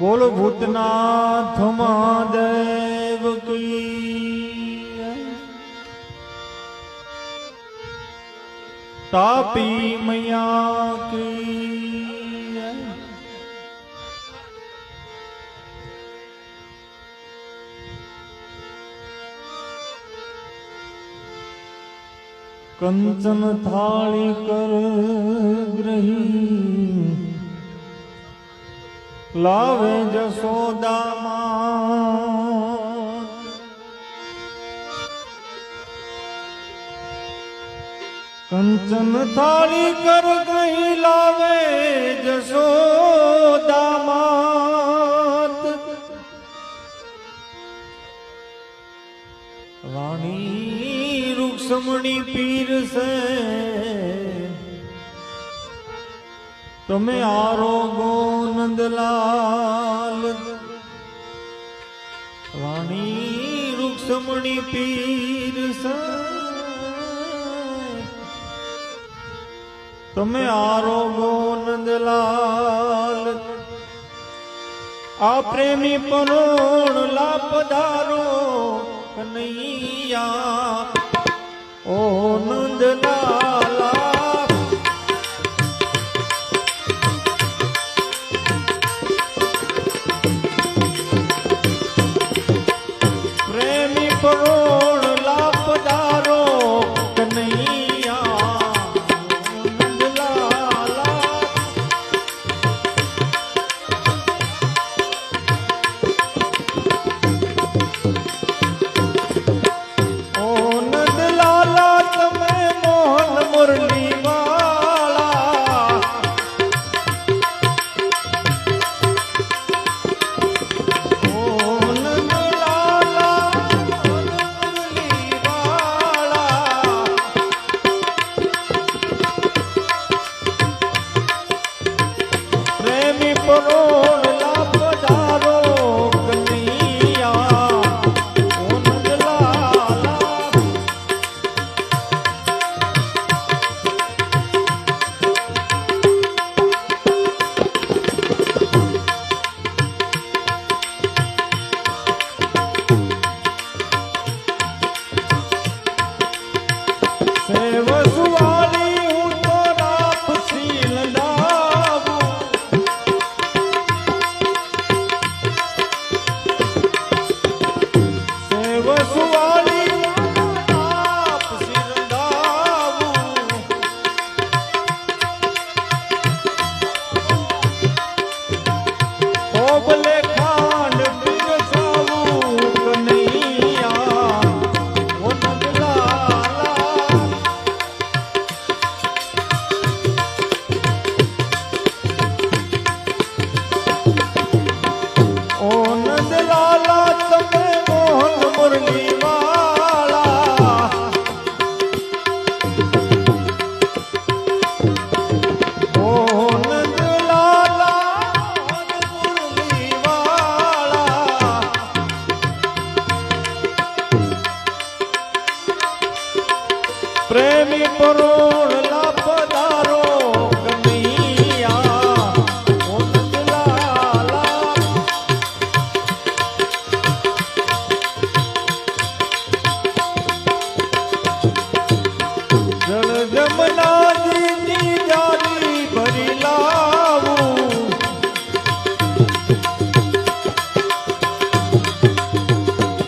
બોલો ભૂતનાથ મહાદેવ કી. તાપી મૈયા કી. કંચન થાળી કર ગ્રહી. લાવે જસોદામાં કંચન થાળી કર કઈ લાવે જસોદામાં વાણી રૂક્ષમણી પીર સે તમે આરોગો નંદલાલ વાણી રૂક્ષમણી પીર તમે આરોગો નંદલાલ આ પ્રેમી પરોણ લાપદારો કનૈયા. ઓ નંદલાલ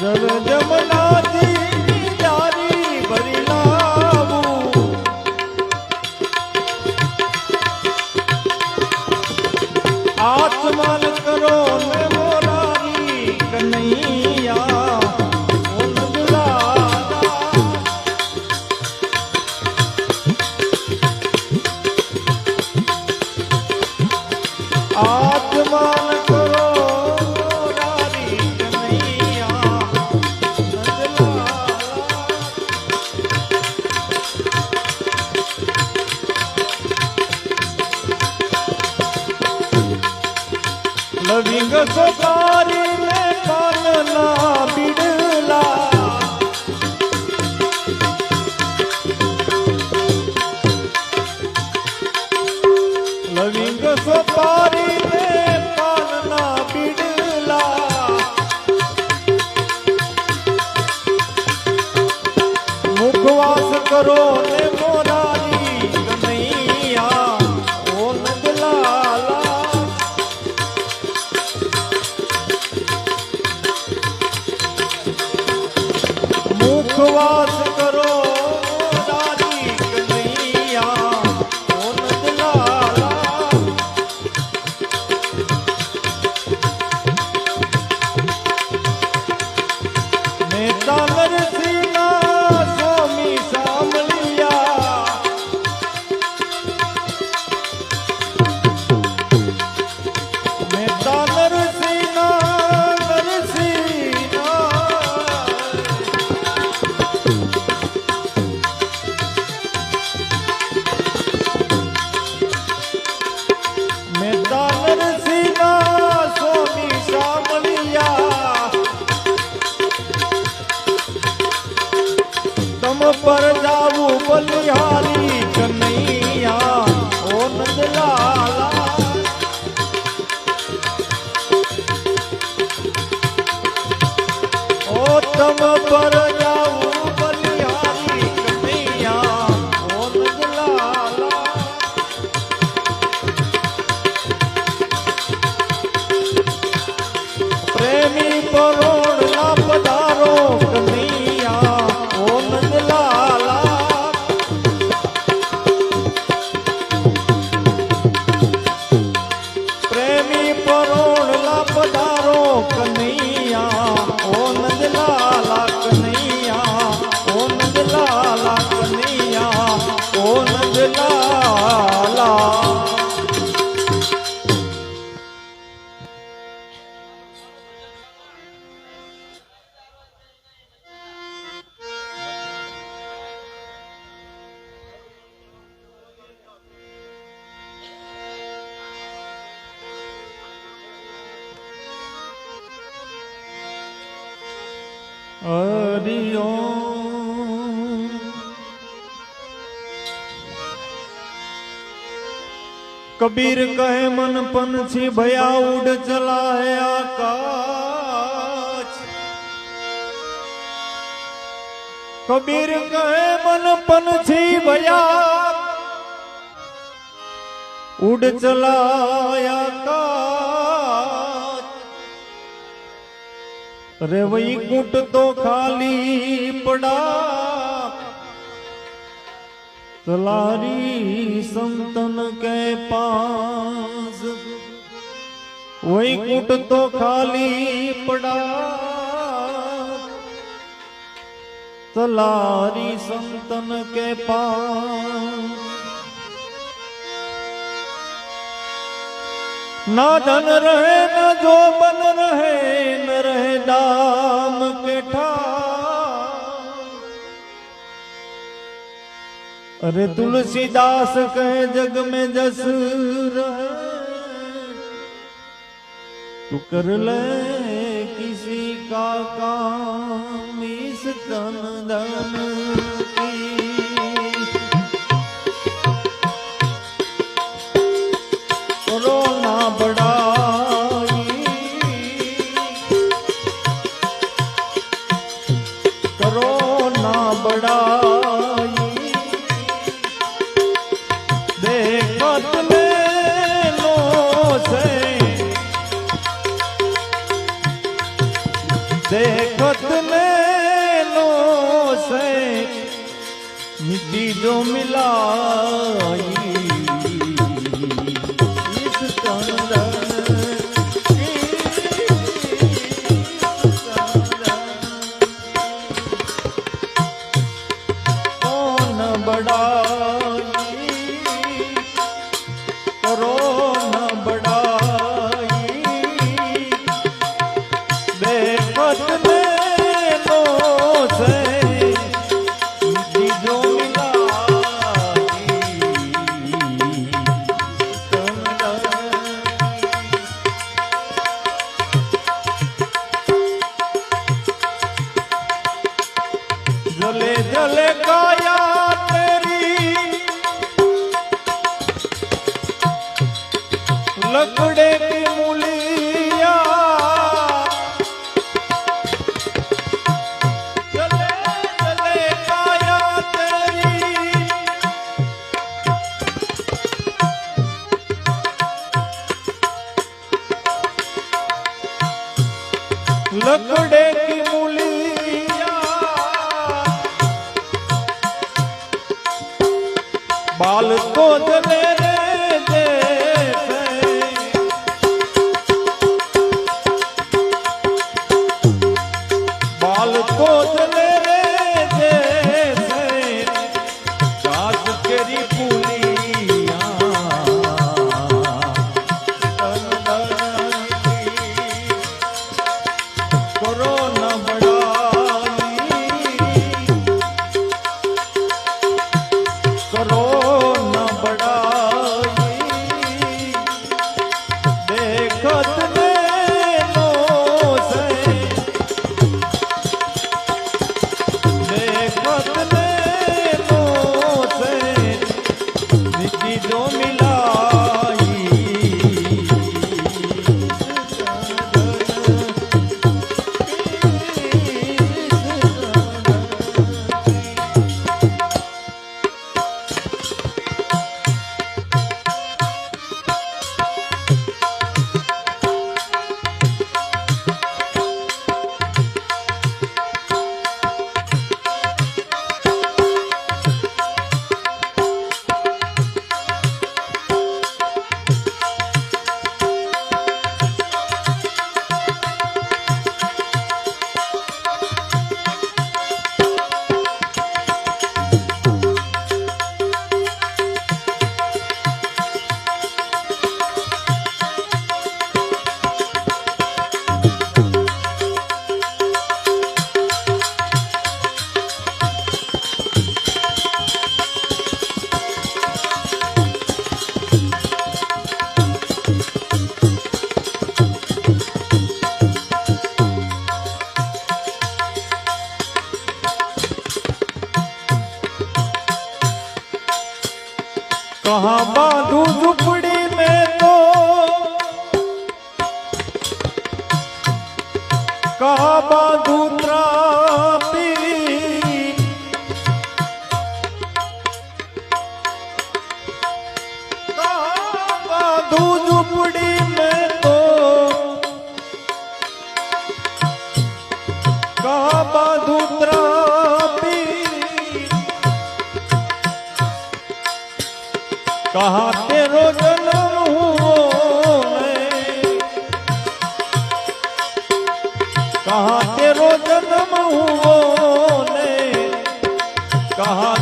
Grande પ્રેમી પરોણ कबीर कहे, मन पंछी भया उड़ चला है आकाश. कबीर कहे, मन पंछी भया उड़ चला आकाश. रे वही कुट तो खाली पड़ा। लारी संतन के पास वही कुट तो खाली पड़ा तलारी संतन के पास ना धन रहे न जो बन रहे न रहे दाम के ठाम अरे तुलसीदास कहे जग में जस रहे तू कर ले किसी का काम इस तन धन ਦੀਦੋ ਮਿਲਾਈ। ਇਸ ਤਰ੍ਹਾਂ জলে কয় कहाँ कहाँ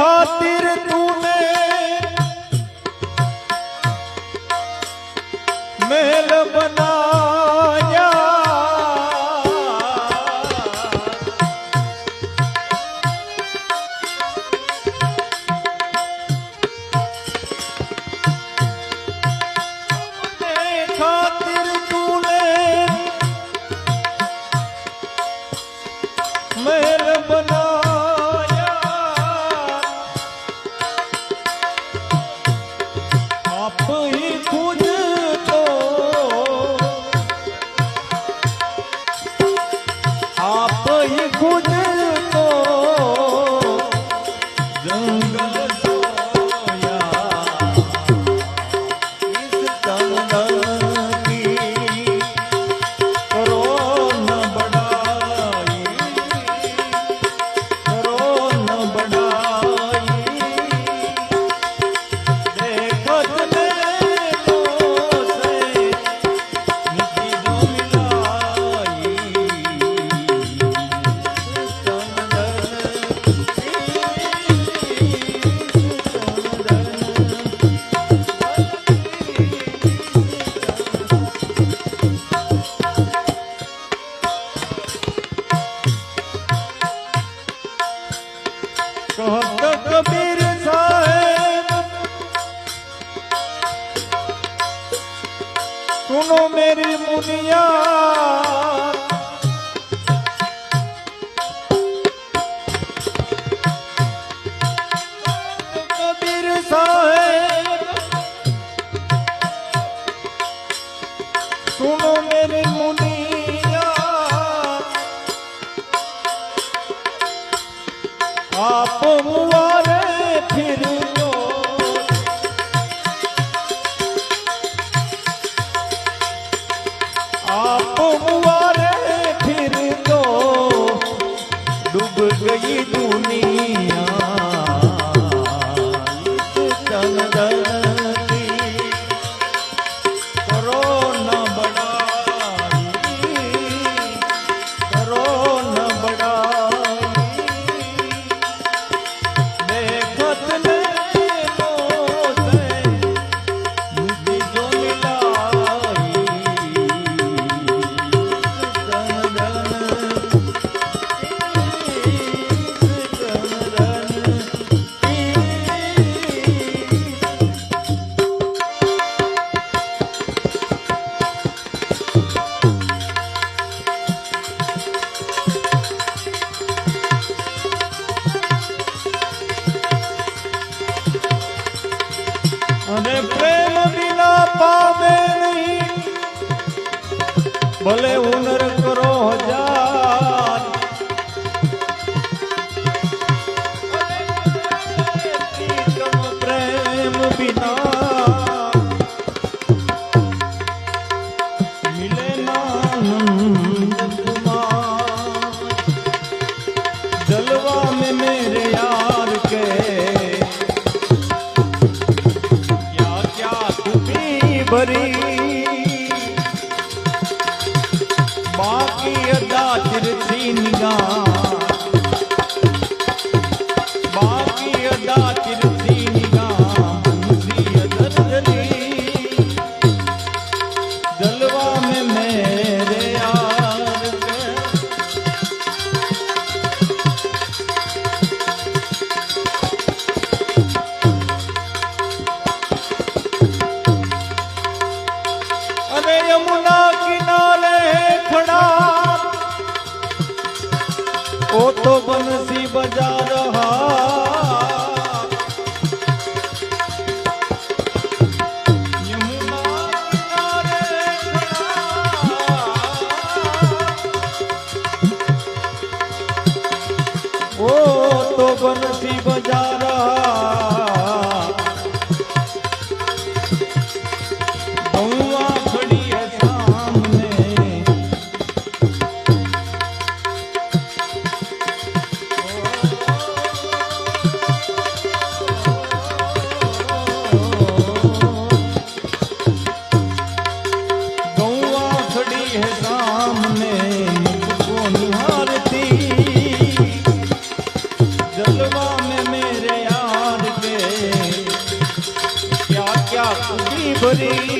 ખાતિર તૂને મેલ બના বিনা अपन করি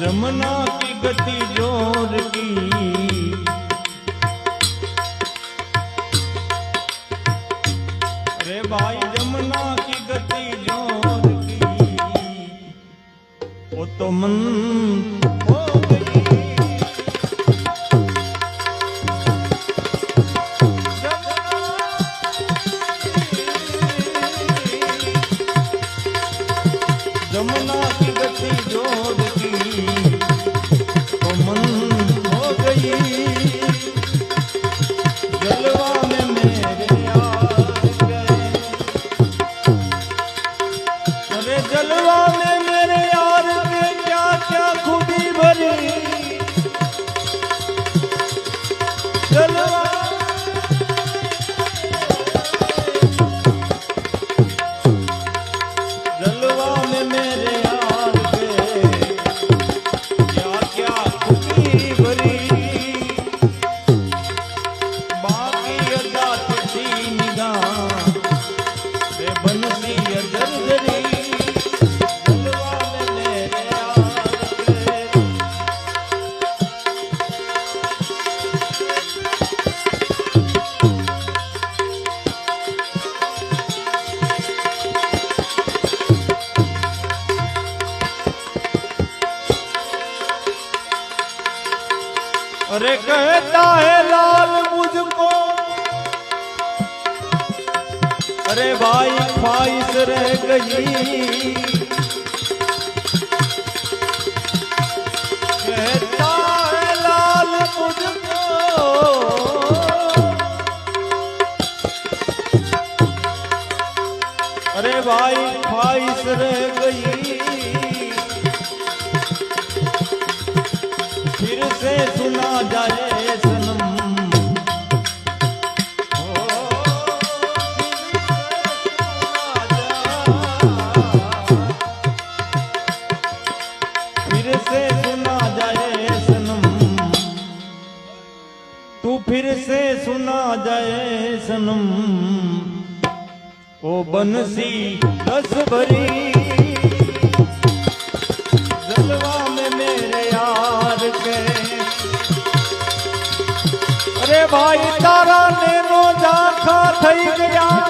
जमुना की गति जोर की अरे भाई जमुना की गति जोर की वो तो मन हो गई ખાઈ ખાઈશ રે ગઈ. લાલ મુજકો અરે ભાઈ ખાઈશ રે ગઈ. ઓ બનસી રસ ભરી જલવા મે મેરે યાર કે. અરે ભાઈ તારા ને નો જાખા થઈ ગયા.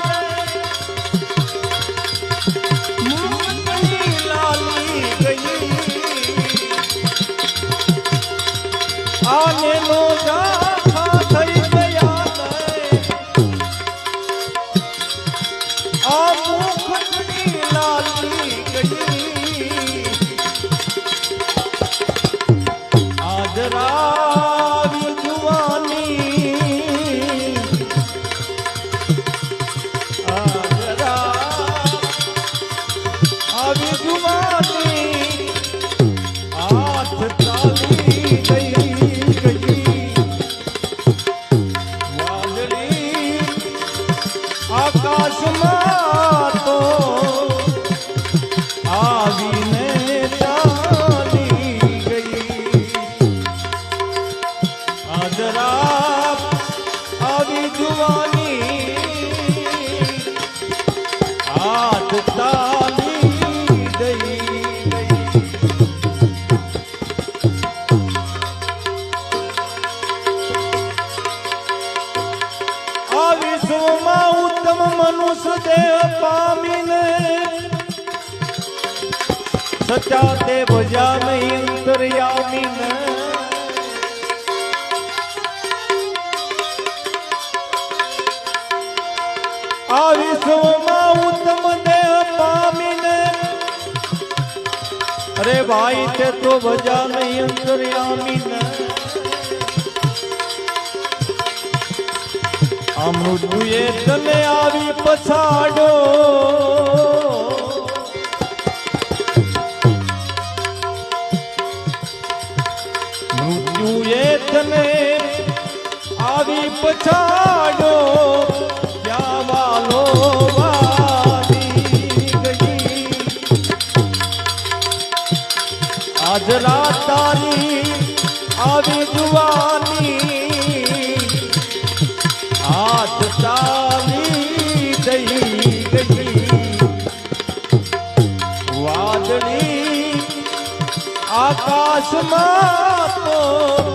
ભાઈ તે તો ભજા નહીં અંતર્યામી અમૃતુએ તને આવી પછાડો. મૃત્યુએ તને આવી પછાડો. ચાલી ગઈ વાદળી આકાશમાં તો